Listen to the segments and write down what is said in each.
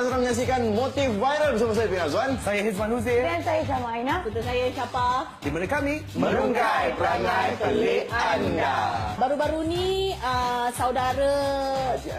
Sedang menyaksikan Motif Viral bersama saya Bin Azwan. Saya Hizman Huzair. Dan saya sama Aina. Betul saya siapa? Di mana kami Merungkai perangai pelik anda. Baru-baru ni uh, saudara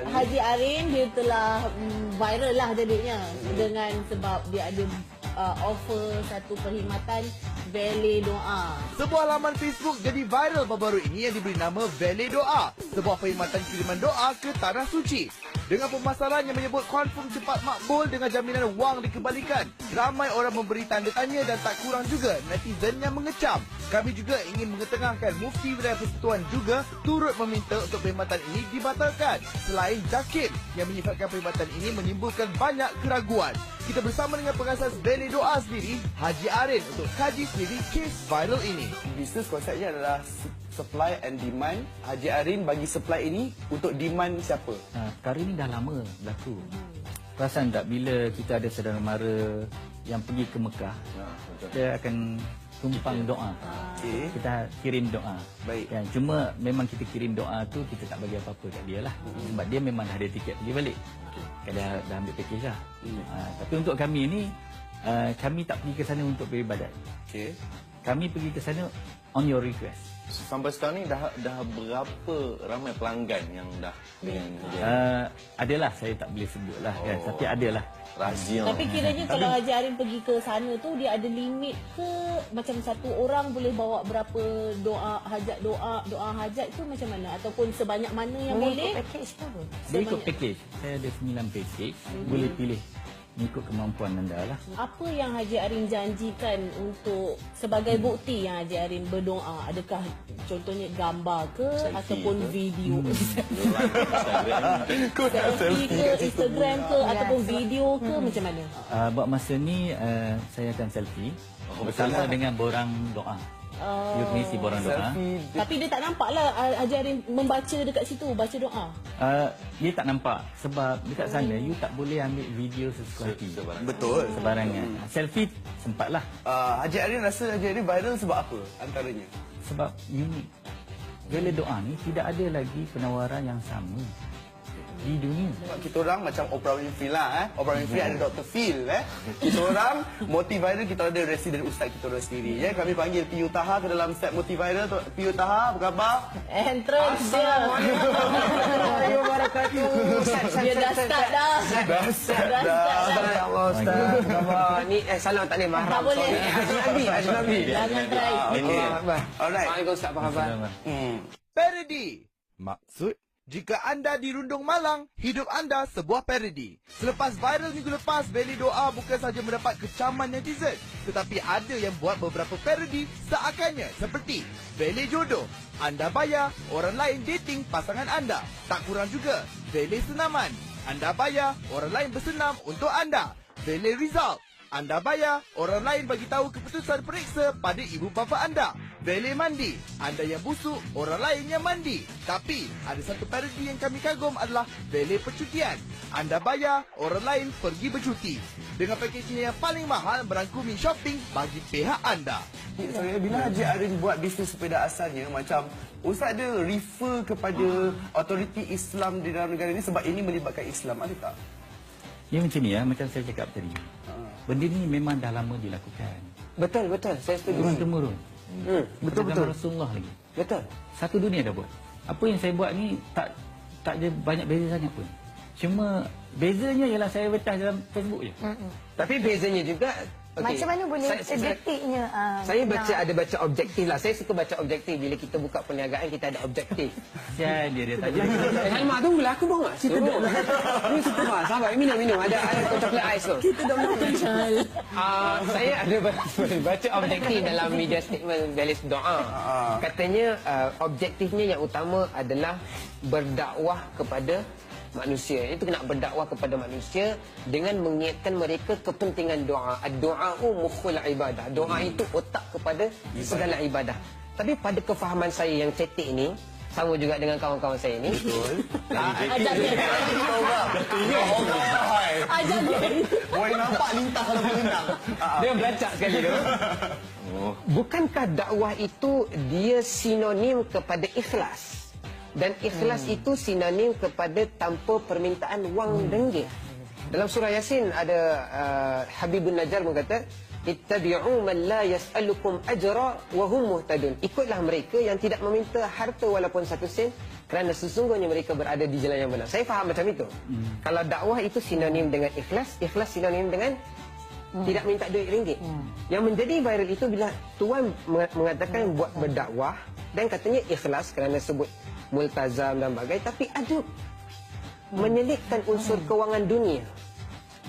Haji Arin dia telah um, viral lah jadinya dengan sebab dia ada uh, offer satu perkhidmatan valet doa. Sebuah laman Facebook jadi viral baru-baru ini yang diberi nama Valet Doa. Sebuah perkhidmatan kiriman doa ke Tanah Suci. Dengan pemasaran yang menyebut confirm cepat makbul dengan jaminan wang dikembalikan. Ramai orang memberi tanda tanya dan tak kurang juga netizen yang mengecam. Kami juga ingin mengetengahkan Mufti Wilayah Persekutuan juga turut meminta untuk perkhidmatan ini dibatalkan. Selain Zakir yang menyifatkan perkhidmatan ini menimbulkan banyak keraguan. Kita bersama dengan pengasas Valet Doa sendiri, Haji Arin untuk kaji sendiri kes viral ini. Bisnes konsepnya adalah supply and demand. Haji Arin bagi supply ini untuk demand siapa? Ha, perkara ni dah lama berlaku. Perasan tak bila kita ada saudara mara yang pergi ke Mekah, dia akan tumpang doa. Okey. Kita kirim doa. Baik. Kan, cuma memang kita kirim doa tu kita tak bagi apa-apa kat dia lah. Sebab dia memang dah ada tiket pergi balik. Kan Dia dah ambil package lah. Ha, tapi untuk kami ni, uh, kami tak pergi ke sana untuk beribadat. Okey. Kami pergi ke sana on your request. Sampai sekarang ni dah dah berapa ramai pelanggan yang dah dengan dia Uh, adalah saya tak boleh sebut lah kan. Oh. Tapi adalah. razia. Tapi kiranya kalau Haji Arin pergi ke sana tu dia ada limit ke macam satu orang boleh bawa berapa doa hajat doa doa hajat tu macam mana ataupun sebanyak mana yang boleh? Mengikut package ke apa? Dia ikut package. Saya ada 9 package. Boleh pilih mengikut kemampuan anda lah. Apa yang Haji Arin janjikan untuk sebagai bukti yang Haji Arin berdoa? Adakah contohnya gambar ke Selfie ataupun ke? video? Instagram. Selfie ke, Instagram ke Ya, ataupun sebab- video ke macam mana? Uh, buat masa ni uh, saya akan selfie Oh, bersama dengan borang doa. Oh. You mengisi borang doa. Tapi dia tak nampak lah ah, Haji Arin membaca dekat situ, baca doa. Uh, dia tak nampak sebab dekat sana you tak boleh ambil video sesuka hati. Sebarang. Betul. Sebarangan. Selfie sempatlah Uh, Haji Arin rasa Haji Arin viral sebab apa antaranya? sebab unik. Bila doa ni tidak ada lagi penawaran yang sama di dunia. Sebab kita orang macam Oprah Winfrey lah eh. Oprah Winfrey ada Dr. Phil eh. Kita orang Motif Viral kita ada residen ustaz kita orang sendiri ya. Kami panggil Piyu Taha ke dalam set Motif Viral. Tu- Piyu Taha apa khabar? Entrance dia. Dia dah start dah. Dah set Dah dah. start dah. Ya Allah Ustaz. Khabar. Ni eh salam tak boleh mahram. Tak boleh. Ajnabi, ajnabi. Jangan try. Okey. Alright. Waalaikumsalam apa khabar? Hmm. Parody. Maksud, jika anda dirundung malang, hidup anda sebuah parody. Selepas viral minggu lepas, Beli Doa bukan sahaja mendapat kecaman netizen, tetapi ada yang buat beberapa parody seakannya seperti Beli Jodoh. Anda bayar, orang lain dating pasangan anda. Tak kurang juga, Beli Senaman. Anda bayar, orang lain bersenam untuk anda. Beli Result. Anda bayar, orang lain bagi tahu keputusan periksa pada ibu bapa anda. Bele mandi. Anda yang busuk, orang lain yang mandi. Tapi, ada satu parodi yang kami kagum adalah bele percutian. Anda bayar, orang lain pergi bercuti. Dengan pakejnya yang paling mahal merangkumi shopping bagi pihak anda. Sorry, bila Haji Arin buat bisnes sepeda asalnya macam Ustaz ada refer kepada autoriti Islam di dalam negara ini sebab ini melibatkan Islam ada tak? Dia macam ni ya, macam saya cakap tadi. Benda ni memang dah lama dilakukan. Betul, betul. Saya setuju. Turun temurun. Hmm, betul, betul. Rasulullah lagi. Betul. Satu dunia dah buat. Apa yang saya buat ni tak tak ada banyak beza sangat pun. Cuma bezanya ialah saya letak dalam Facebook je. Tapi bezanya juga okey, Macam mana boleh saya- saya- sedetiknya ah, Saya baca nak- ada baca objektif lah. Saya suka baca objektif. Bila kita buka perniagaan, kita ada objektif. Sial dia dia jadi. Eh, Halima, tunggulah. Aku bawa nak cerita dulu. Ni cerita mah. Sabar. Minum, minum. Ada ada coklat ais tu. Kita dah mengenal. Ah, saya ada baca, baca objektif dalam media statement Valis Doa. Katanya uh, objektifnya yang utama adalah berdakwah kepada manusia. Itu kena berdakwah kepada manusia dengan mengingatkan mereka kepentingan doa. Doa mukhul ibadah. Doa itu otak kepada segala ibadah. Tapi pada kefahaman saya yang cetek ini, sama juga dengan kawan-kawan saya ini. Betul. Ajak dia. Ajak dia. Boleh nampak lintah kalau berenang. Dia belacak sekali tu. Bukankah dakwah itu dia sinonim kepada ikhlas? Dan ikhlas itu sinonim kepada tanpa permintaan wang ringgit. Dalam surah Yasin ada uh, Habibun Najjar berkata, "Ittabi'u man la yas'alukum ajra wa hum muhtadun." Ikutlah mereka yang tidak meminta harta walaupun satu sen kerana sesungguhnya mereka berada di jalan yang benar. Saya faham macam itu. Hmm. Kalau dakwah itu sinonim dengan ikhlas, ikhlas sinonim dengan hmm. tidak minta duit ringgit. Hmm. Yang menjadi viral itu bila tuan meng- mengatakan hmm. buat berdakwah dan katanya ikhlas kerana sebut multazam dan bagai tapi ada menyelitkan unsur kewangan dunia.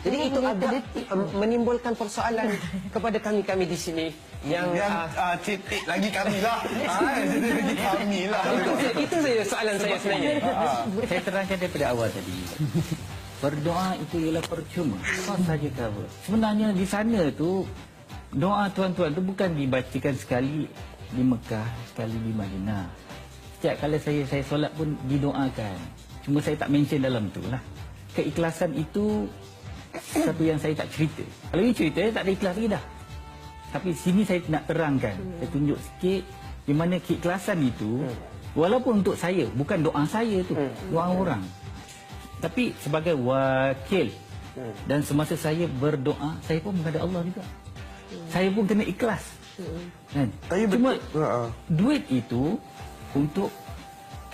Jadi itu agak um, menimbulkan persoalan kepada kami-kami di sini yang Yang uh, uh, titik lagi kami lah. Ah, lagi kami lah. itu, itu saja soalan saya sebenarnya. Saya terangkan daripada awal tadi. Berdoa itu ialah percuma. Kau saja cover. Sebenarnya di sana tu doa tuan-tuan tu bukan dibacakan sekali di Mekah, sekali di Madinah. Setiap kali saya saya solat pun didoakan. Cuma saya tak mention dalam tu lah. Keikhlasan itu satu yang saya tak cerita. Kalau ini cerita, tak ada ikhlas lagi dah. Tapi sini saya nak terangkan. Saya tunjuk sikit di mana keikhlasan itu walaupun untuk saya, bukan doa saya tu, doa orang. Tapi sebagai wakil dan semasa saya berdoa, saya pun menghadap Allah juga. Saya pun kena ikhlas. Kan? Tapi Cuma betul. Ha, ha. duit itu untuk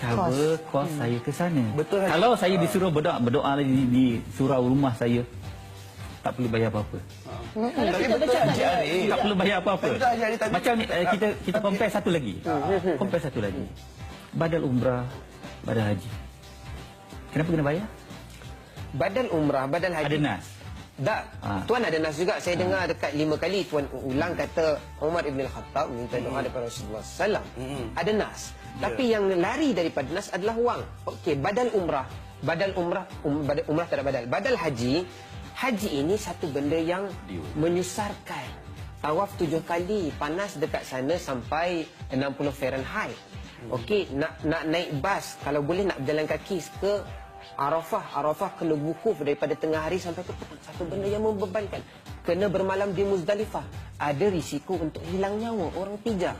cover kos saya ke sana. Betul. Kalau saya disuruh berdoa berdoa di, di surau rumah saya tak perlu bayar apa-apa. Kalau Tapi kita betul Haji Arif. Tak perlu bayar apa-apa. Macam ni eh, kita kita compare satu lagi. Compare satu lagi. Badal umrah, badal haji. Kenapa kena bayar? Badal umrah, badal haji. Ada nas. Tak. Ah. Tuan ada nas juga. Saya dengar dekat lima kali Tuan ulang kata Umar Ibn Khattab minta doa daripada Rasulullah SAW. Ada nas. Tapi yang lari daripada nas adalah wang. Okey, badal umrah. Badal umrah, um, badal umrah tak ada badal. Badal haji. Haji ini satu benda yang menyusarkan. Tawaf tujuh kali, panas dekat sana sampai 60 Fahrenheit. Okey, nak nak naik bas, kalau boleh nak berjalan kaki ke Arafah, Arafah kena wukuf daripada tengah hari sampai ke petang. Satu benda yang membebankan. Kena bermalam di Muzdalifah. Ada risiko untuk hilang nyawa orang pijak.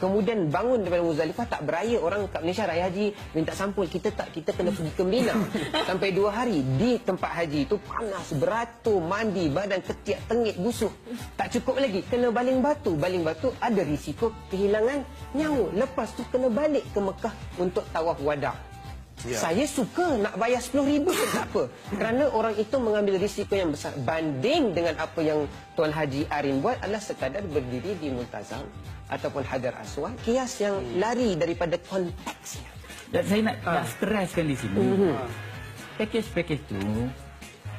Kemudian bangun daripada Muzdalifah tak beraya. Orang kat Malaysia raya haji minta sampul. Kita tak, kita kena pergi ke Mina. sampai dua hari di tempat haji itu panas, beratur, mandi, badan ketiak, tengik, busuk. Tak cukup lagi. Kena baling batu. Baling batu ada risiko kehilangan nyawa. Lepas tu kena balik ke Mekah untuk tawaf wada'. Ya. Saya suka nak bayar RM10,000 pun tak apa. Kerana orang itu mengambil risiko yang besar. Banding dengan apa yang Tuan Haji Arin buat adalah sekadar berdiri di Multazam ataupun Hajar Aswad. Kias yang lari daripada konteksnya. Dan saya nak, nak stresskan di sini. Package-package tu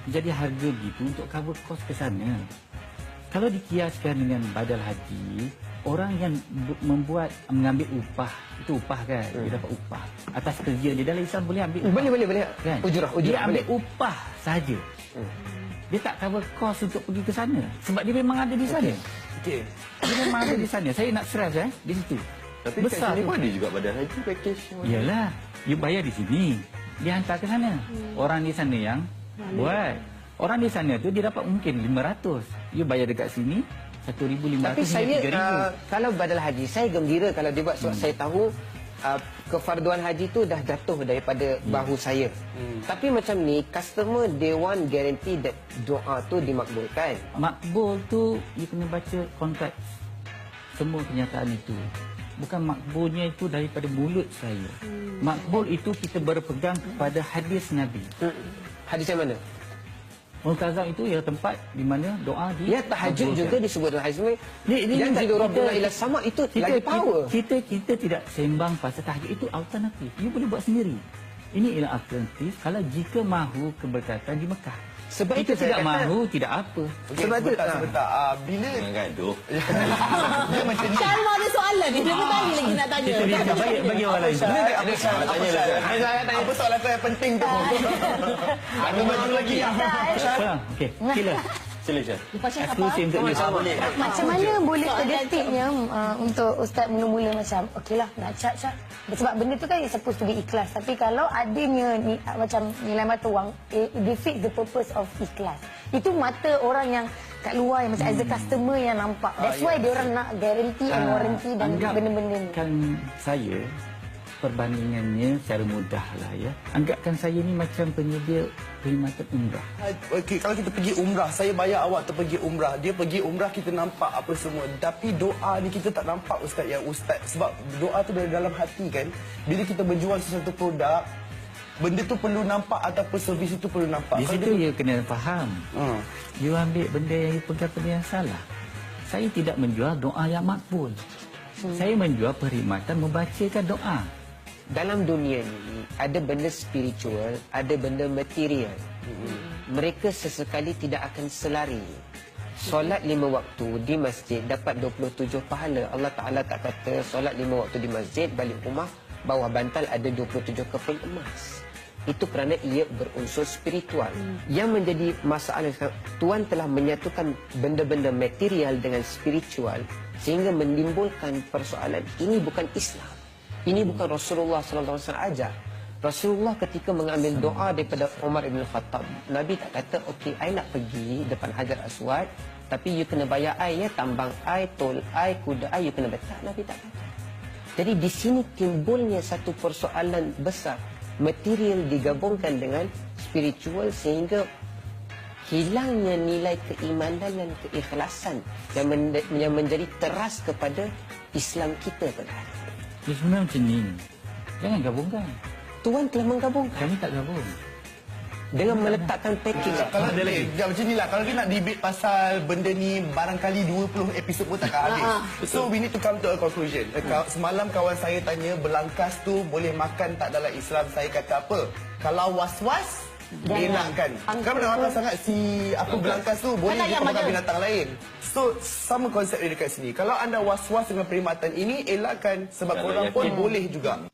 jadi harga gitu untuk cover kos ke sana. Kalau dikiaskan dengan badal haji, orang yang bu- membuat mengambil upah, itu upah kan, dia dapat upah atas kerja dia dalam Islam boleh ambil upah. Boleh, boleh, boleh. Kan? Ujurah, ujurah. Dia ambil boleh. upah saja. Dia tak cover kos untuk pergi ke sana sebab dia memang ada di sana. Okey. Dia memang ada di sana. Saya nak stress eh di situ. Tapi kat sini pun ada juga badan haji package. Iyalah, you bayar di sini, dia hantar ke sana. Orang di sana yang buat. Orang di sana tu dia dapat mungkin 500. You bayar dekat sini 1,500 Tapi saya, hingga 3,000. uh, kalau badal haji, saya gembira kalau dia buat sebab saya tahu uh, kefarduan haji tu dah jatuh daripada bahu saya. Tapi macam ni, customer they want guarantee that doa tu dimakbulkan. Makbul tu you kena baca kontrak semua kenyataan itu. Bukan makbulnya itu daripada mulut saya. Makbul itu kita berpegang kepada hadis Nabi. Hmm. Hadis yang mana? Multazam itu ialah tempat di mana doa di Ya tahajud juga disebut dalam hadis ni. Ni- ni- Yang tidur kita- Rabbuna ila sama itu lagi power. Kita, kita, kita tidak sembang pasal tahajud itu alternatif. You boleh buat sendiri. Ini ialah alternatif kalau jika mahu keberkatan di Mekah. Sebab kita itu tidak kata- mahu, tidak apa. Okey, Sebab tu- sebentar, ah. sebentar. Ah, bila gaduh. dia macam ni. Syarul ada soalan ni. Dia bertanya lagi nak tanya. Kita lihat bagi, bagi orang lain. Apa Syah? Apa? Apa Tanya lah, Apa soalan saya penting tu? Ada macam lagi. Okey, sila. Sila Syah. Lepas Syah apa? Eksklusif untuk you. Macam mana boleh terdetiknya uh, untuk Ustaz mula-mula macam okeylah nak cat cat. Sebab benda tu kan supposed to be ikhlas. Tapi kalau adanya ni, uh, macam nilai mata wang, it defeat the purpose of ikhlas. Itu mata orang yang kat luar yang macam as a customer yang nampak. That's why dia orang nak guarantee and Ah, warranty dan benda-benda ni. Kan saya perbandingannya secara mudah lah ya. Anggapkan saya ni macam penyedia perkhidmatan umrah. Okey, kalau kita pergi umrah, saya bayar awak tu pergi umrah. Dia pergi umrah, kita nampak apa semua. Tapi doa ni kita tak nampak Ustaz yang Ustaz. Sebab doa tu dari dalam hati kan. Bila kita berjual sesuatu produk, benda tu perlu nampak ataupun servis itu perlu nampak. Di situ dia- you kena faham. Hmm. You ambil benda yang you pegang benda yang salah. Saya tidak menjual doa yang makbul. Saya menjual perkhidmatan membacakan doa. Dalam dunia ni ada benda spiritual, ada benda material. Mereka sesekali tidak akan selari. Solat lima waktu di masjid dapat 27 pahala. Allah Ta'ala tak kata solat lima waktu di masjid, balik rumah, bawah bantal ada 27 keping emas. Itu kerana ia berunsur spiritual. Yang menjadi masalah sekarang, Tuhan telah menyatukan benda-benda material dengan spiritual sehingga menimbulkan persoalan ini bukan Islam. Ini bukan Rasulullah wasallam ajar. Rasulullah ketika mengambil doa daripada Umar bin Khattab, Nabi tak kata, okey, I nak pergi depan Hajar Aswad, tapi you kena bayar I ya, tambang I, tol I, kuda I, you kena bayar. Tak, Nabi tak kata. Jadi di sini timbulnya satu persoalan besar. Material digabungkan dengan spiritual sehingga hilangnya nilai keimanan dan keikhlasan yang, men- yang menjadi teras kepada Islam kita pada hari. Dia sebenarnya macam ni. Jangan gabungkan. Tuan telah menggabungkan Kami tak gabung. dengan meletakkan package. Kalau ada lagi. Ya, macam ni lah. Kalau dia nak debate pasal benda ni, barangkali 20 episod pun takkan habis. so, we need to come to a conclusion. Kaw- Semalam kawan saya tanya, belangkas tu boleh makan tak dalam Islam? Saya kata apa? Kalau was-was, elakkan. Kan benda sangat si apa belangkas tu boleh dia makan mana? binatang lain. So, sama konsep dia dekat sini. Kalau anda was-was dengan perkhidmatan ini, elakkan. Sebab korang pun boleh juga.